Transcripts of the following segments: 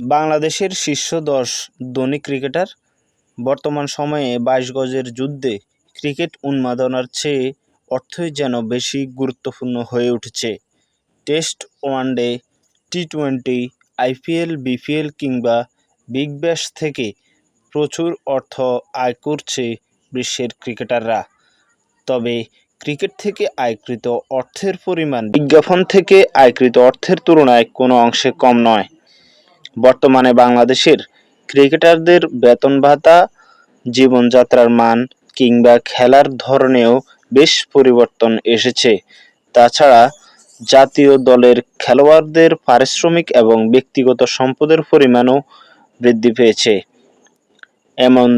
বাংলাদেশের শীর্ষ দশ ধনী ক্রিকেটার। বর্তমান সময়ে বাইশ গজের যুদ্ধে ক্রিকেট উন্মাদনার চেয়ে অর্থই যেন বেশি গুরুত্বপূর্ণ হয়ে উঠেছে। Test one day T twenty IPL BPL কিংবা বিগ ব্যাশ থেকে প্রচুর অর্থ আয় করছে বিশ্বের ক্রিকেটাররা। তবে ক্রিকেট থেকে আয়কৃত অর্থের পরিমাণ বিজ্ঞাপন থেকে আয়কৃত অর্থের তুলনায় কোনো অংশে কম নয়। বর্তমানে বাংলাদেশের ক্রিকেটারদের বেতন ভাতা, জীবনযাত্রার মান কিংবা খেলার ধরনেও বেশ পরিবর্তন এসেছে। তাছাড়া জাতীয় দলের খেলোয়াড়দের পারিশ্রমিক এবং ব্যক্তিগত সম্পদের পরিমাণও বৃদ্ধি পেয়েছে। এমন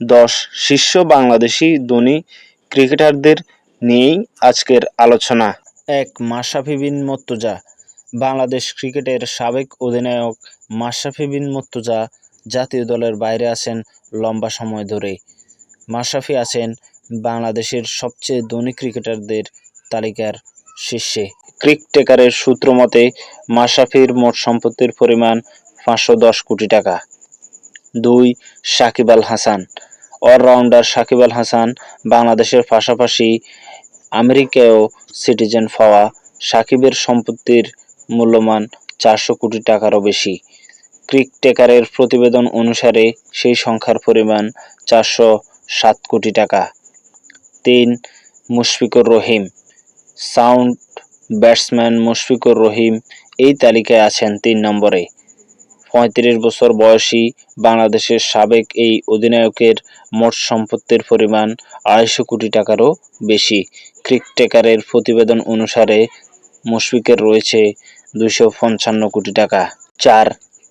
দশ শীর্ষ বাংলাদেশি ধনী ক্রিকেটারদের নিয়েই আজকের আলোচনা। এক মাশরাফি বিন বাংলাদেশ ক্রিকেটের সাবেক অধিনায়ক মাশরাফি বিন মুর্তজা জাতীয় দলের বাইরে আছেন লম্বা সময় ধরে। মাশরাফি আছেন বাংলাদেশের সবচেয়ে ধনী ক্রিকেটারদের তালিকার শীর্ষে। ক্রিকটেকারের সূত্র মতে, মাশরাফির মোট সম্পত্তির পরিমাণ পাঁচশো দশ কোটি টাকা। দুই, সাকিব আল হাসান। অলরাউন্ডার সাকিব আল হাসান বাংলাদেশের পাশাপাশি আমেরিকায়ও সিটিজেন পাওয়া সাকিবের সম্পত্তির মূল্যমান চারশো কোটি টাকারও বেশি। ক্রিকটেকারের প্রতিবেদন অনুসারে সেই সংখ্যার পরিমাণ চারশো সাত কোটি টাকা। তিন, মুশফিকুর রহিম। সাউন্ড ব্যাটসম্যান মুশফিকুর রহিম এই তালিকায় আছেন তিন নম্বরে। পঁয়ত্রিশ বছর বয়সী বাংলাদেশের সাবেক এই অধিনায়কের মোট সম্পত্তির পরিমাণ আড়াইশো কোটি টাকারও বেশি। ক্রিকটেকারের প্রতিবেদন অনুসারে মুশফিকের রয়েছে দুশো পঞ্চান্ন কোটি টাকা। চার,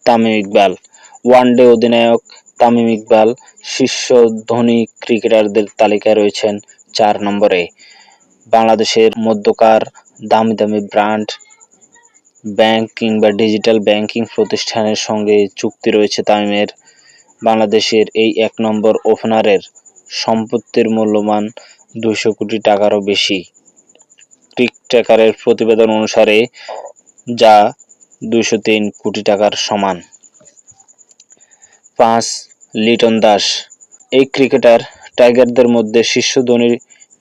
তামিম ইকবাল। ওয়ানডে অধিনায়ক তামিম ইকবাল শীর্ষ ধনী ক্রিকেটারদের তালিকায় রয়েছেন চার নম্বরে। বাংলাদেশের মধ্যকার দামি দামি ব্র্যান্ড ব্যাংক কিংবা ডিজিটাল ব্যাংকিং প্রতিষ্ঠানের সঙ্গে চুক্তি রয়েছে তামিমের। বাংলাদেশের এই এক নম্বর ওপেনারের সম্পত্তির মূল্যমান দুশো কোটি টাকারও বেশি। ক্রিকটেকারের প্রতিবেদন অনুসারে যা দুশো তিন কোটি টাকার সমান। পাঁচ, লিটন দাস। এই ক্রিকেটার টাইগারদের মধ্যে শীর্ষ ধনী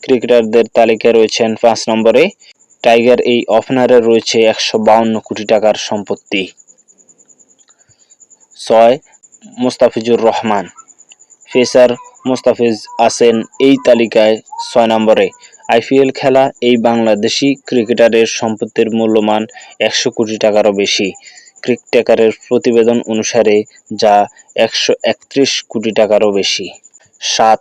ক্রিকেটারদের তালিকায় রয়েছেন পাঁচ নম্বরে। টাইগার এই ওপেনারের রয়েছে একশো বাউন্ন কোটি টাকার সম্পত্তি। ছয়, মুস্তাফিজুর রহমান। ফেসার মুস্তাফিজ আছেন এই তালিকায় ছয় নম্বরে। আইপিএল খেলা এই বাংলাদেশি ক্রিকেটারের সম্পত্তির মূল্যমান একশো কোটি টাকারও বেশি। ক্রিকটেকারের প্রতিবেদন অনুসারে যা একশো একত্রিশ কোটি টাকারও বেশি। সাত,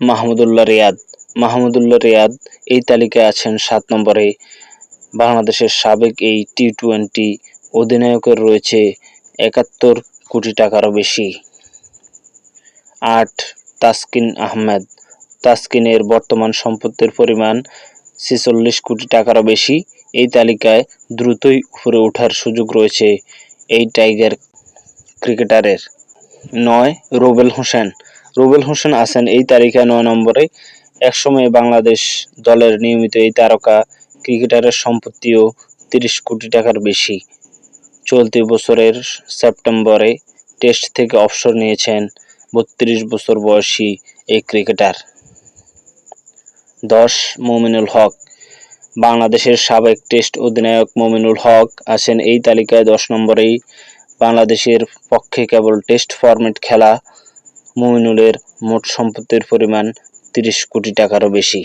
মাহমুদুল্লাহ রিয়াদ। মাহমুদুল্লাহ রিয়াদ এই তালিকায় আছেন সাত নম্বরে। বাংলাদেশের সাবেক এই টি টোয়েন্টি অধিনায়কের রয়েছে একাত্তর কোটি টাকারও বেশি। আট, তাসকিন আহমেদ। তাসকিনের বর্তমান সম্পত্তির পরিমাণ ছেচল্লিশ কোটি টাকারও বেশি। এই তালিকায় দ্রুতই উপরে ওঠার সুযোগ রয়েছে এই টাইগার ক্রিকেটারের। নয়, রুবেল হোসেন। রুবেল হোসেন আছেন এই তালিকায় নয় নম্বরে। একসময় বাংলাদেশ দলের নিয়মিত এই তারকা ক্রিকেটারের সম্পত্তিও তিরিশ কোটি টাকার বেশি। চলতি বছরের সেপ্টেম্বরে টেস্ট থেকে অবসর নিয়েছেন বত্রিশ বছর বয়সী এই ক্রিকেটার। দশ মোমিনুল হক। বাংলাদেশের সাবেক টেস্ট অধিনায়ক মোমিনুল হক আছেন এই তালিকায় দশ নম্বরেই। বাংলাদেশের পক্ষে কেবল টেস্ট ফরম্যাট খেলা, মোমিনুলের মোট সম্পত্তির পরিমাণ তিরিশ কোটি টাকারও বেশি।